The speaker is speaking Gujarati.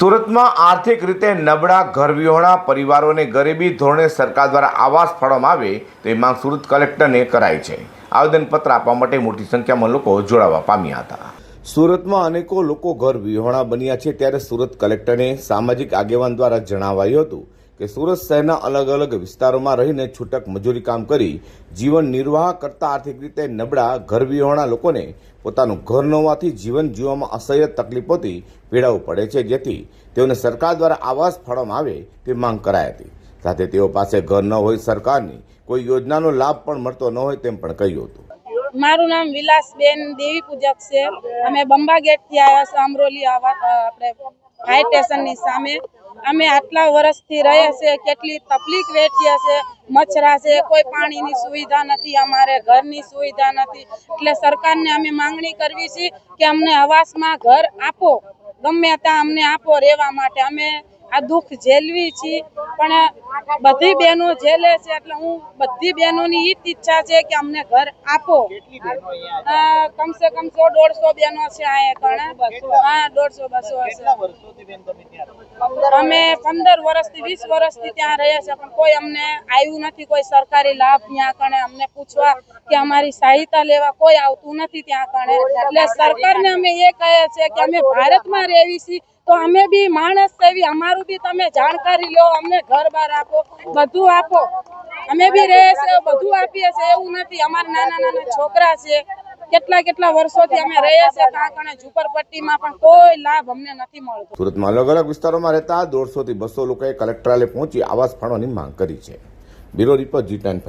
સુરતમાં આર્થિક રીતે નબળા ઘરવિહોણા પરિવારોને ગરીબી ધોરણે સરકાર દ્વારા આવાસ ફાળવવામાં આવે તે માંગ સુરત કલેક્ટરને કરાઈ છે. આવેદનપત્ર આપવા માટે મોટી સંખ્યામાં લોકો જોડાવા પામ્યા હતા. સુરતમાં અનેકો લોકો ઘર વિહોણા બન્યા છે ત્યારે સુરત કલેક્ટરને સામાજિક આગેવાન દ્વારા જણાવાયું હતું કે સુરત શહેરના અલગ અલગ વિસ્તારોમાં રહીને છૂટક મજૂરી કામ કરી જીવન નિર્વાહ કરતા આર્થિક રીતે નબળા ઘર વિહોણા લોકોને પોતાનું ઘર ન હોવાથી જીવન જીવવામાં અસહ્ય તકલીફોથી પીડાવું પડે છે, જેથી તેઓને સરકાર દ્વારા આવાસ ફાળવવામાં આવે તે માંગ કરાઈ હતી. સાથે તેઓ પાસે ઘર ન હોય સરકારની કોઈ યોજનાનો લાભ પણ મળતો ન હોય તેમ પણ કહ્યું હતું. મારું નામ વિલાસબેન દેવી પૂજક છે. અમે બંબા ગેટથી આવ્યા છે અમરોલી આવા આપણે હાઈ સ્ટેશનની સામે. અમે આટલા વર્ષથી રહ્યા છે, કેટલી તકલીફ વેઠીએ છે, મચ્છરા છે, કોઈ પાણીની સુવિધા નથી, અમારે ઘરની સુવિધા નથી. એટલે સરકારને અમે માંગણી કરવી છે કે અમને આવાસમાં ઘર આપો, ગમે ત્યાં અમને આપો રહેવા માટે. અમે આ દુઃખ ઝેલવી છીએ, પણ બધી બહેનો ઝેલે છે એટલે હું બધી બહેનોની ઈ જ ઈચ્છા છે કે અમને ઘર આપો. કમસે કમ સો દોઢસો બહેનો છે અહીંયા કણે હા દોઢસો બસો હશે. અમે પંદર વર્ષથી વીસ વર્ષથી ત્યાં રહ્યા છે પણ કોઈ અમને આવ્યું નથી કોઈ સરકારી લાભ ત્યાં કણે અમને પૂછવા કે અમારી સહાયતા લેવા કોઈ આવતું નથી ત્યાં કણે. એટલે સરકારને અમે એ કહે છે કે અમે ભારતમાં રહેવી છીએ તો અમે બી માણસ સેવી અમારું બી તમે જાણકારી લો અમને ઘર બાર આપો. બધું આપો. અમે બી રહે છે, બધું આપીએ છીએ, એવું નથી. અમારા નાના નાના છોકરા છે. કેટલા કેટલા વર્ષોથી અમે રહીએ છીએ ત્યાં કણે ઝુંપડપટ્ટીમાં પણ કોઈ લાભ અમને નથી મળતો. સુરતમાં અલગ અલગ વિસ્તારોમાં રહેતા દોઢસોથી બસો લોકોએ કલેક્ટરાલય પહોંચી આવાસ ફાળવવાની માંગ કરી છે. બ્યુરો રિપોર્ટ જી ટેન